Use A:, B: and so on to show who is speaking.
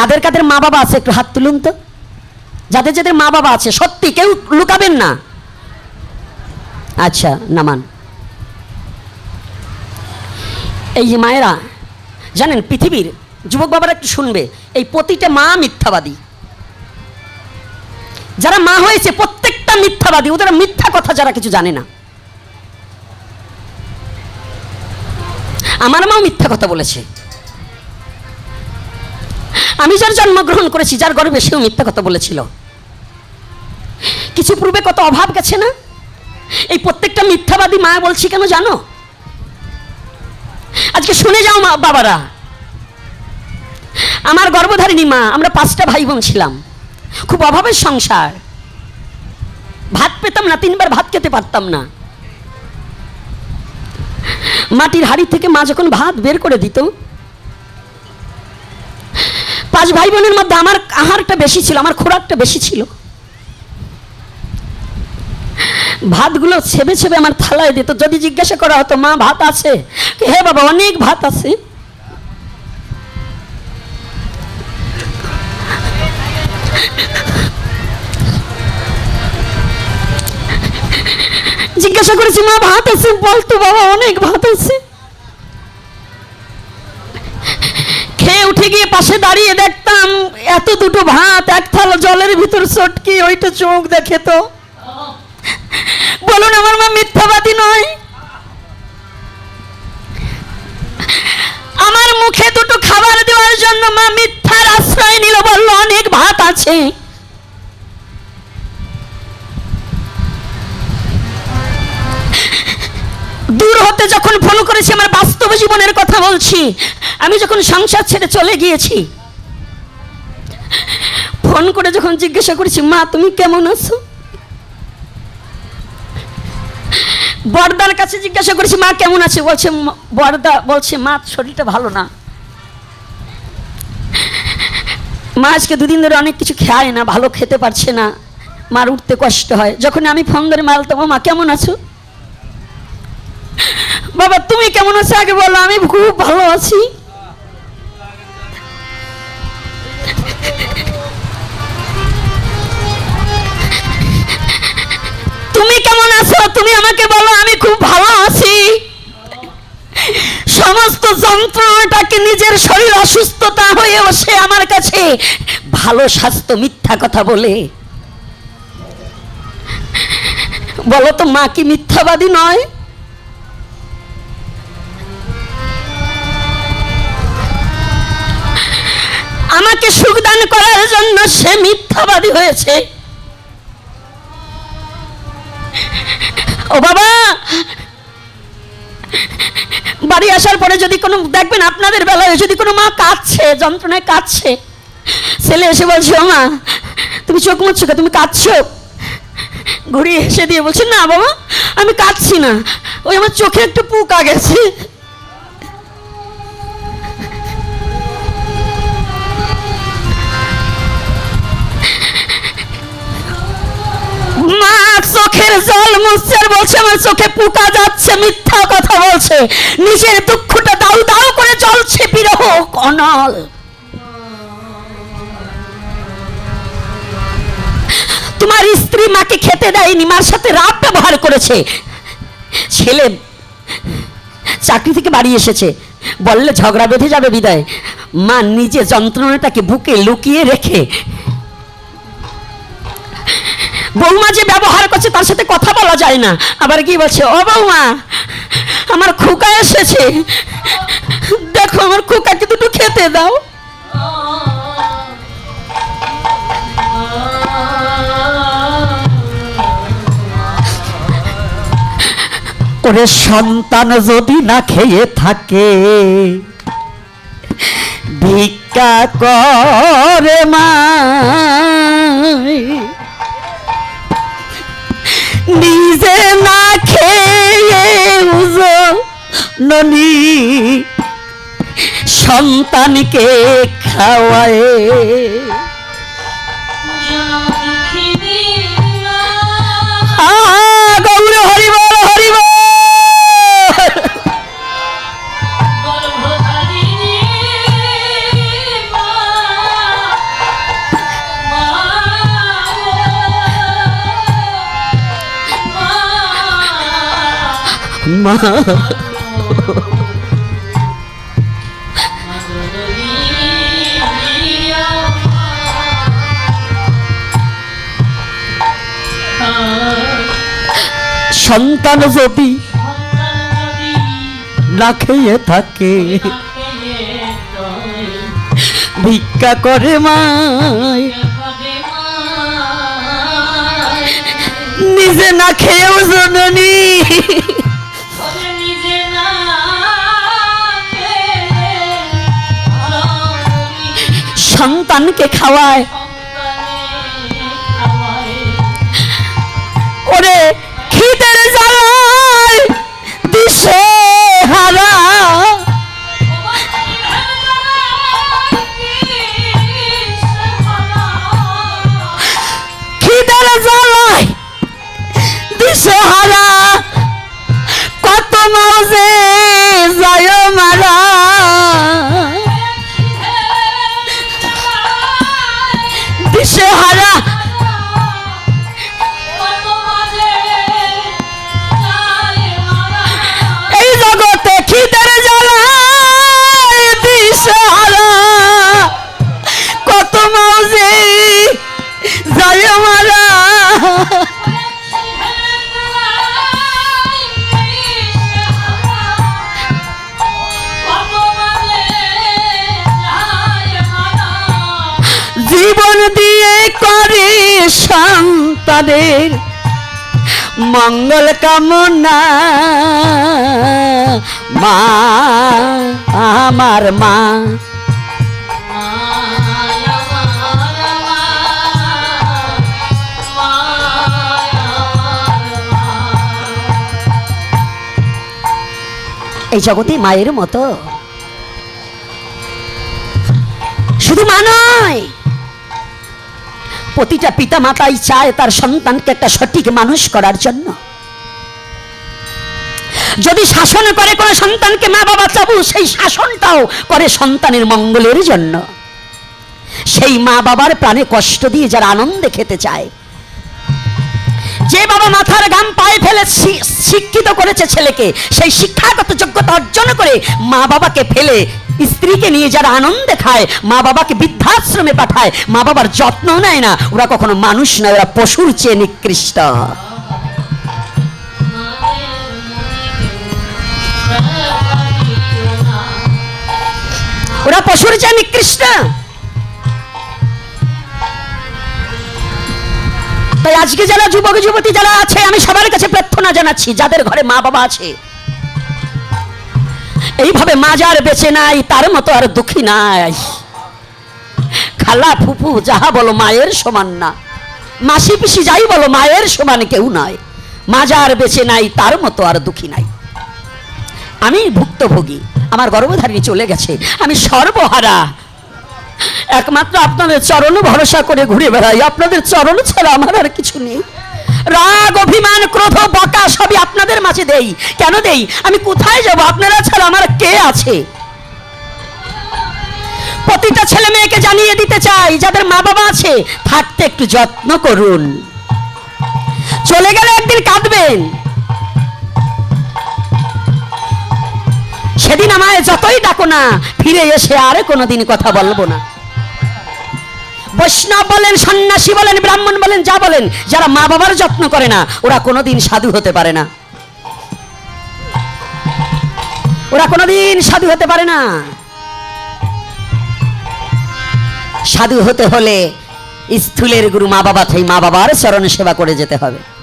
A: কাদের কাদের মা বাবা আছে একটু হাত তুলুন তো। যাদের যাদের মা বাবা আছে, সত্যি কেউ লুকাবেন না। আচ্ছা নামান। এই যে মায়েরা, জানেন পৃথিবীর যুবক বাবারা একটু শুনবে, এই প্রতিটা মা মিথ্যাবাদী। যারা মা হয়েছে, প্রত্যেকটা মিথ্যাবাদী, ওদের মিথ্যা কথা যারা কিছু জানে না। আমার মাও মিথ্যা কথা বলেছে। আমি যার জন্মগ্রহণ করেছি, যার গর্বে সেও মিথ্যা কথা বলেছিল। কিছু পূর্বে কত অভাব গেছে না? এই প্রত্যেকটা মিথ্যাবাদী মা বলছি কেন জানো? আজকে শুনে যাও মা বাবারা। আমার গর্ভধারিণী মা, আমরা পাঁচটা ভাই বোন ছিলাম। খুব অভাবের সংসার। ভাত পেতাম না, তিনবার ভাত খেতে পারতাম না। মাটির হাড়ি থেকে মা যখন ভাত বের করে দিত পাঁচ ভাই বোনের মধ্যে আমার আহারটা বেশি ছিল, আমার খোরাকটা বেশি ছিল। ভাতগুলো ছেবে ছেবে আমার থালায় দিত। যদি জিজ্ঞাসা করা হতো, মা, ভাত আছে? হে বাবা, অনেক ভাত আছে। জিজ্ঞাসা করেছি, মা, ভাত আছে? বলতো, বাবা, অনেক ভাত আছে। উঠে গিয়ে পাশে দাঁড়িয়ে দেখতাম এত দুটো ভাত, এক থালা জলের ভিতর চটকি ওইটা চোখ দেখে তো। বলুন, আমার মা মিথ্যাবাদী নয়। আমার মুখে দুটো খাবার দেওয়ার জন্য মা মিথ্যার আশ্রয় নিল বলল, অনেক ভাত আছে। দূর হতে যখন ফোন করেছি, আমার বাস্তব জীবনের কথা বলছি, আমি যখন সংসার ছেড়ে চলে গিয়েছি, ফোন করে যখন জিজ্ঞাসা করেছি, মা, তুমি কেমন আছো? বর্দার কাছে জিজ্ঞাসা করেছি, মা, কেমন আছে? বলছে, "মা- বর্দা বলছে, মা, শরীরটা ভালো না। মা, আজকে দুদিন ধরে অনেক কিছু খায় না, ভালো খেতে পারছে না। মার উঠতে কষ্ট হয়। যখন আমি ফোন ধরে মারতাম মা, কেমন আছো? বাবা, তুমি কেমন আছো? আগে বলো, আমি খুব ভালো আছি। তুমি কেমন আছো? তুমি আমাকে বলো, আমি খুব ভালো আছি। সমস্ত যন্ত্রণাটাকে নিজের শরীর অসুস্থতা হয়েও সে আমার কাছে ভালো স্বাস্থ্য, মিথ্যা কথা বলে। বলো তো, মা কি মিথ্যাবাদী নয়? আমাকে সুখদান করার জন্য সে মিথ্যাবাদী হয়েছে। ও বাবা! বাড়ি আসার পরে যদি কোনো, দেখবেন আপনাদের বেলায় যদি কোনো মা কাঁদছে, যন্ত্রণায় কাঁদছে, ছেলে এসে বলছে, ও মা, তুমি চোখ মুচ্ছ? তুমি কাঁদছো? ঘুরিয়ে এসে দিয়ে বলছে, না বাবা, আমি কাঁদছি না। ওই আমার চোখে একটু পোকা গেছে। চোখের জল মুছছে বলছে, আমার চোখে পোকা যাচ্ছে, মিথ্যা কথা বলছে। নিজের দুঃখটা দাউ দাউ করে জ্বলছে বিরহ তোমার স্ত্রী মাকে খেতে দেয়নি, মার সাথে রাত ব্যবহার করেছে। ছেলে চাকরি থেকে বাড়ি এসেছে, বললে ঝগড়া বেঁধে যাবে বিদায়। মা নিজে যন্ত্রণাটাকে বুকে লুকিয়ে রেখে বৌমা যে ব্যবহার করছে, তার সাথে কথা বলা যায় না। আবার কি বলছে, ও বৌমা, আমার খোকা এসেছে। দেখো, আমার খোকাকে দুটো খেতে দাও। ওরে সন্তান যদি না খেয়ে থাকে, ভিক্ষা করে মা নিজে না খেয়ে ননি। সন্তানকে খাওয়ায় মা। সন্তান যদি না খেয়ে থাকে ভিক্ষা করে মায়। নিজে না খেয়েও জননী। সন্তানকে খাওয়ায়। ওরে খিদের জ্বালায় দিশে হারা। খিদের জ্বালায় দিশে হারা। কত মাঝে সন্তানের মঙ্গল কামনা। মা আমার মা। এই জগতে মায়ের মতো। শুধু মা নয় প্রতিটা পিতা মাতাই চায় তার সন্তানকে একটা সঠিক মানুষ করার জন্য। যদি শাসন করে কোনো সন্তানকে মা বাবা চাবু, সেই শাসনটাও করে সন্তানের মঙ্গলের জন্য। সেই মা বাবার প্রাণে কষ্ট দিয়ে যারা আনন্দে খেতে চায়, যে বাবা মাথার গাম করেছে ছেলেকে, সেই শিক্ষাগত যোগ্যতা অর্জন করে মা বাবাকে ফেলে স্ত্রীকে নিয়ে যারা আনন্দে খায়, মা বাবাকে বৃদ্ধাশ্রমে পাঠায়, মা বাবার যত্ন নেয় না, ওরা কখনো মানুষ নয়, ওরা পশুর চেয়ে নিকৃষ্ট। ওরা পশুর চেয়ে নিকৃষ্ট। তাই আজকে যারা যুবক যুবতী যারা আছে, আমি সবার কাছে প্রার্থনা জানাচ্ছি, যাদের ঘরে মা বাবা আছে, এইভাবে মা যার বেঁচে নাই, তার মতো আর দুঃখী নাই। খালা ফুফু, যাহা বলো মায়ের সমান না। মাসি পিসি যাই বলো, মায়ের সমান কেউ নয় মা যার বেঁচে নাই, তার মতো আর দুঃখী নাই। আমি ভুক্তভোগী, আমার গর্ভধারিণী চলে গেছে, আমি সর্বহারা একমাত্র আপনাদের চরণ ভরসা করে ঘুরে বেড়াই। আপনাদের চরণ ছাড়া আমার আর কিছু নেই। রাগ, অভিমান, ক্রোধ, বকা সবই আপনাদের মাঝে দেই। কেন দেই? আমি কোথায় যাব? আপনারা ছাড়া আমার কে আছে? প্রতিটা ছেলে মেয়েকে জানিয়ে দিতে চাই, যাদের মা বাবা আছে, থাকতে একটু যত্ন করুন। চলে গেলে একদিন কাঁদবেন। সেদিন আমায় যতই ডাকো না, ফিরে এসে আর কোনোদিন কথা বলব না। বৈষ্ণব বলেন, সন্ন্যাসী বলেন, ব্রাহ্মণ বলেন, যা বলেন, যারা মা বাবার যত্ন করে না, ওরা কোনোদিন সাধু হতে পারে না। ওরা কোনোদিন সাধু হতে পারে না। সাধু হতে হলে স্থূলের গুরু মা বাবা থেকে মা বাবার চরণ সেবা করে যেতে হবে।